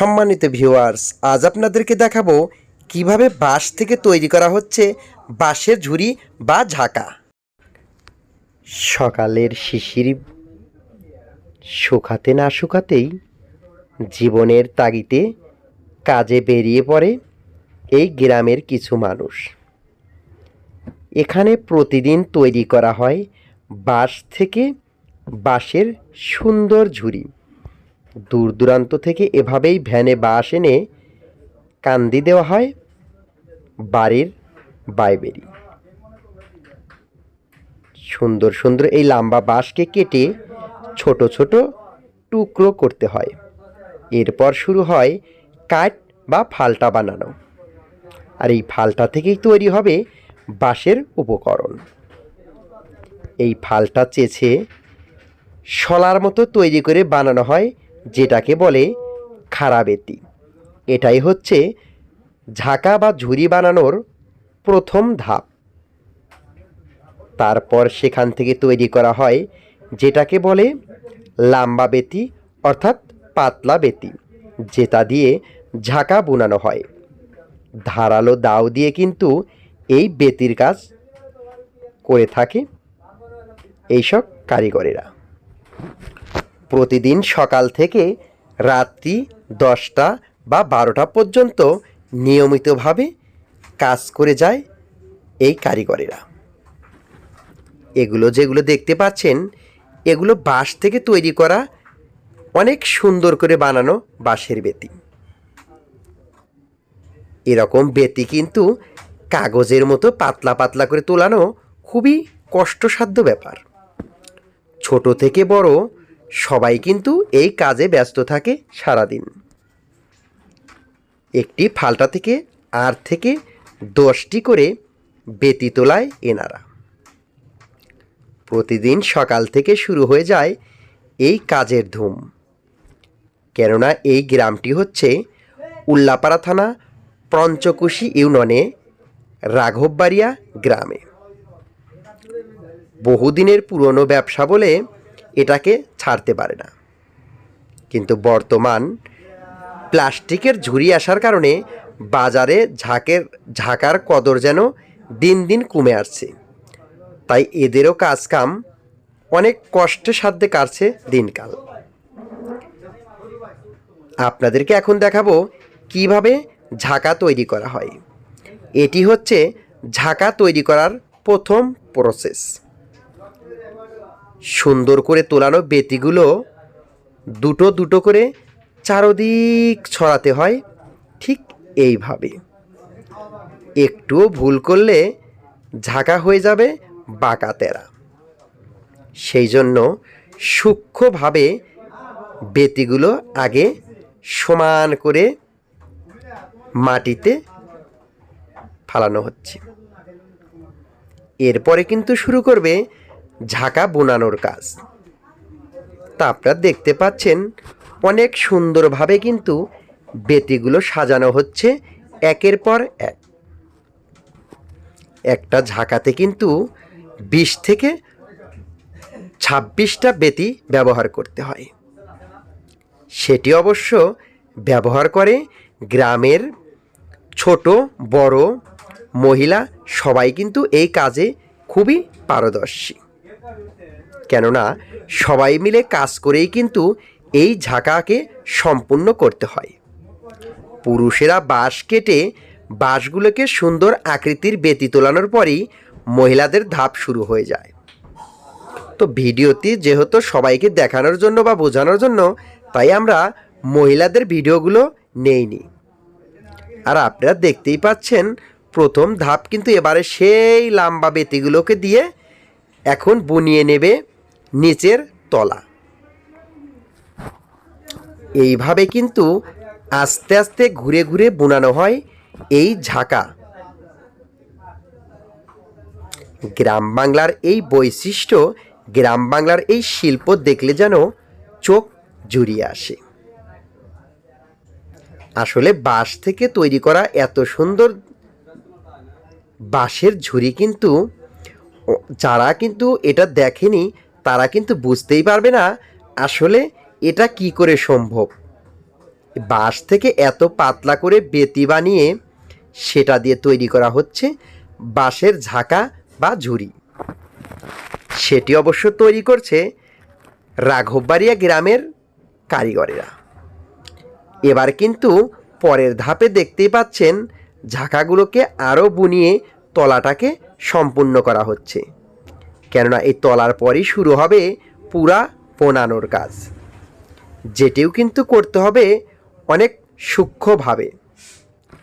সম্মানিত ভিউয়ার্স আজ আপনাদেরকে দেখাবো কীভাবে বাঁশ থেকে তৈরি করা হচ্ছে বাঁশের ঝুড়ি বা ঝাঁকা। সকালের শিশির শুকাতে না শুকাতেই জীবনের তাগিতে কাজে বেরিয়ে পড়ে এই গ্রামের কিছু মানুষ। এখানে প্রতিদিন তৈরি করা হয় বাঁশ থেকে বাঁশের সুন্দর ঝুড়ি। দূর দূরান্ত থেকে এভাবেই ভ্যানে বাঁশ এনে কান্দি দেওয়া হয় বাড়ির বাইবেরি। সুন্দর সুন্দর এই লম্বা বাঁশকে কেটে ছোট ছোট টুকরো করতে হয়। এরপর শুরু হয় কাঠ বা ফালটা বানানো। আর এই ফালটা থেকেই তৈরি হবে বাঁশের উপকরণ। এই ফালটা চেঁচে শলার মতো তৈরি করে বানানো হয় যেটাকে বলে খারাবেতি। এটাই হচ্ছে ঝাঁকা বা ঝুড়ি বানানোর প্রথম ধাপ। তারপর সেখান থেকে তৈরি করা হয় যেটাকে বলে লাম্বা বেতি, অর্থাৎ পাতলা বেতি, যেটা দিয়ে ঝাঁকা বোনানো হয়। ধারালো দাও দিয়ে কিন্তু এই বেতির কাজ করে থাকে এইসব কারিগরেরা। প্রতিদিন সকাল থেকে রাত্রি দশটা বা বারোটা পর্যন্ত নিয়মিতভাবে কাজ করে যায় এই কারিগরেরা। এগুলো যেগুলো দেখতে পাচ্ছেন, এগুলো বাঁশ থেকে তৈরি করা অনেক সুন্দর করে বানানো বাঁশের বেতি। এরকম বেতি কিন্তু কাগজের মতো পাতলা পাতলা করে তোলানো খুবই কষ্টসাধ্য ব্যাপার। ছোট থেকে বড় সবাই কিন্তু এই কাজে ব্যস্ত থাকে সারাদিন। একটি ফালটা থেকে আট থেকে দশটি করে বেতি তোলায় এনারা। প্রতিদিন সকাল থেকে শুরু হয়ে যায় এই কাজের ধুম। কেননা এই গ্রামটি হচ্ছে উল্লাপাড়া থানা পঞ্চকুশি ইউনিয়নে রাঘববাড়িয়া গ্রামে। বহুদিনের পুরনো ব্যবসা বলে এটাকে ছাড়তে পারে না। কিন্তু বর্তমান প্লাস্টিকের ঝুড়ি আসার কারণে বাজারে ঝাঁকের, ঝাঁকার কদর যেন দিন দিন কমে আসছে। তাই এদেরও কাজ কাম অনেক কষ্টে সাধ্যে কাটছে দিনকাল। আপনাদেরকে এখন দেখাবো কীভাবে ঝাঁকা তৈরি করা হয়। এটি হচ্ছে ঝাঁকা তৈরি করার প্রথম প্রসেস সুন্দর করে তোলানো বেতিগুলো দুটো দুটো করে চারদিক ছড়াতে হয়, ঠিক এইভাবে। একটুও ভুল করলে ঝাঁকা হয়ে যাবে বাঁকা তেরা সেই জন্য সূক্ষ্মভাবে বেতিগুলো আগে সমান করে মাটিতে ফালানো হচ্ছে। এরপরে কিন্তু শুরু করবে ঝাঁকা বোনানোর কাজ। তা আপনারা দেখতে পাচ্ছেন, অনেক সুন্দরভাবে কিন্তু বেতিগুলো সাজানো হচ্ছে একের পর এক। একটা ঝাঁকাতে কিন্তু বিশ থেকে ছাব্বিশটা বেতি ব্যবহার করতে হয়। সেটি অবশ্য ব্যবহার করে গ্রামের ছোট, বড় মহিলা সবাই কিন্তু এই কাজে খুবই পারদর্শী। কেননা সবাই মিলে কাজ করেই কিন্তু এই ঝাঁকাকে সম্পূর্ণ করতে হয়। পুরুষেরা বাঁশ কেটে বাঁশগুলোকে সুন্দর আকৃতির বেতি তোলানোর পরই মহিলাদের ধাপ শুরু হয়ে যায়। তো ভিডিওটি যেহেতু সবাইকে দেখানোর জন্য বা বোঝানোর জন্য, তাই আমরা মহিলাদের ভিডিওগুলো নেইনি। আর আপনারা দেখতেই পাচ্ছেন, প্রথম ধাপ কিন্তু এবারে সেই লাম্বা বেতিগুলোকে দিয়ে এখন বুনিয়ে নেবে নিচের তলা। এইভাবে কিন্তু আস্তে আস্তে ঘুরে ঘুরে বোনানো হয় এই ঝাঁকা। গ্রাম বাংলার এই বৈশিষ্ট্য, গ্রাম বাংলার এই শিল্প দেখলে যেন চোখ জুড়িয়ে আসে। আসলে বাঁশ থেকে তৈরি করা এত সুন্দর বাঁশের ঝুড়ি কিন্তু যারা কিন্তু এটা দেখেনি, তারা কিন্তু বুঝতেই পারবে না আসলে এটা কি করে সম্ভব। বাঁশ থেকে এত পাতলা করে বেতি বানিয়ে সেটা দিয়ে তৈরি করা হচ্ছে বাঁশের ঝাঁকা বা ঝুড়ি। সেটি অবশ্য তৈরি করছে রাঘববাড়িয়া গ্রামের কারিগরেরা। এবার কিন্তু পরের ধাপে দেখতেই পাচ্ছেন ঝাঁকাগুলোকে আরও বুনিয়ে তলাটাকে সম্পূর্ণ করা হচ্ছে। কেননা এই তলার পরই শুরু হবে পুরা পোনানোর কাজ। যেটিও কিন্তু করতে হবে অনেক সূক্ষ্মভাবে।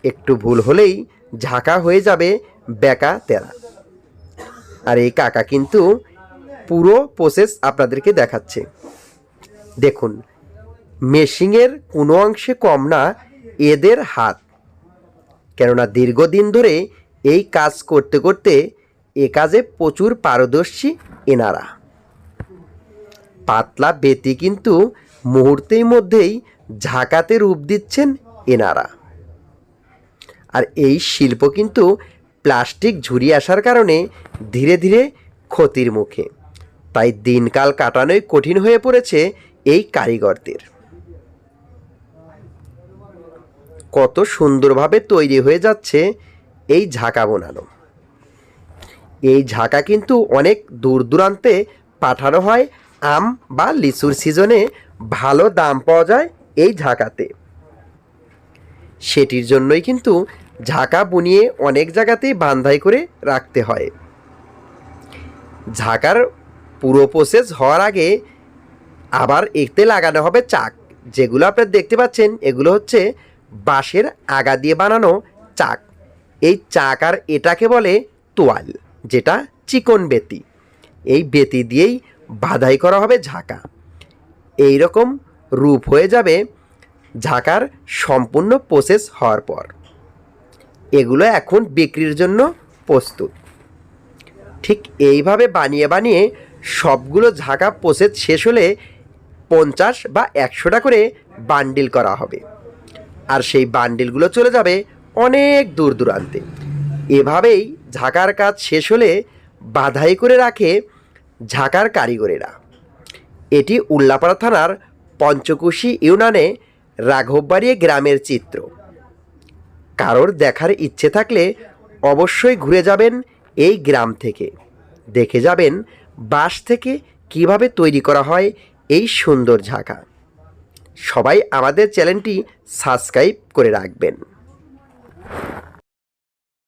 একটু ভুল হলেই ঝাঁকা হয়ে যাবে বেকা তেরা। আর এই কাকা কিন্তু পুরো প্রসেস আপনাদেরকে দেখাচ্ছে। দেখুন মেশিংয়ের কোনো অংশে কম না এদের হাত। কেননা দীর্ঘদিন ধরে এই কাজ করতে করতে এ কাজে প্রচুর পারদর্শী এনারা। পাতলা বেতি কিন্তু মুহূর্তের মধ্যেই ঝাঁকাতে রূপ দিচ্ছেন এনারা। আর এই শিল্প কিন্তু প্লাস্টিক ঝুরি আসার কারণে ধীরে ধীরে ক্ষতির মুখে। তাই দিনকাল কাটানোই কঠিন হয়ে পড়েছে এই কারিগরদের। কত সুন্দরভাবে তৈরি হয়ে যাচ্ছে এই ঝাঁকা বোনানো এই ঝাঁকা কিন্তু অনেক দূর দূরান্তে পাঠানো হয় আম বা লিচুর সিজনে ভালো দাম পাওয়া যায় এই ঝাঁকাতে। সেটির জন্যই কিন্তু ঝাঁকা বুনিয়ে অনেক জায়গাতেই বান্ধাই করে রাখতে হয়। ঝাঁকার পুরো প্রসেস হওয়ার আগে আবার এতে লাগানো হবে চাক। যেগুলো আপনারা দেখতে পাচ্ছেন, এগুলো হচ্ছে বাঁশের আগা দিয়ে বানানো চাক। এই চাক আর এটাকে বলে তোয়াল, যেটা চিকন বেতি। এই বেতি দিয়েই বাধাই করা হবে ঝাঁকা। এই রকম রূপ হয়ে যাবে ঝাঁকার সম্পূর্ণ প্রসেস হওয়ার পর। এগুলো এখন বিক্রির জন্য প্রস্তুত। ঠিক এইভাবে বানিয়ে বানিয়ে সবগুলো ঝাঁকা প্রসেস শেষ হলে পঞ্চাশ বা একশোটা করে বান্ডিল করা হবে। আর সেই বান্ডিলগুলো চলে যাবে অনেক দূর দূরান্তে। এভাবেই ঝাঁকার কাজ শেষ হলে বাধাই করে রাখে ঝাঁকার কারিগরেরা। এটি উল্লাপাড়া থানার পঞ্চকুশি ইউনানে রাঘববাড়ি গ্রামের চিত্র। কারোর দেখার ইচ্ছে থাকলে অবশ্যই ঘুরে যাবেন এই গ্রাম থেকে। দেখে যাবেন বাঁশ থেকে কীভাবে তৈরি করা হয় এই সুন্দর ঝাঁকা। সবাই আমাদের চ্যানেলটি সাবস্ক্রাইব করে রাখবেন।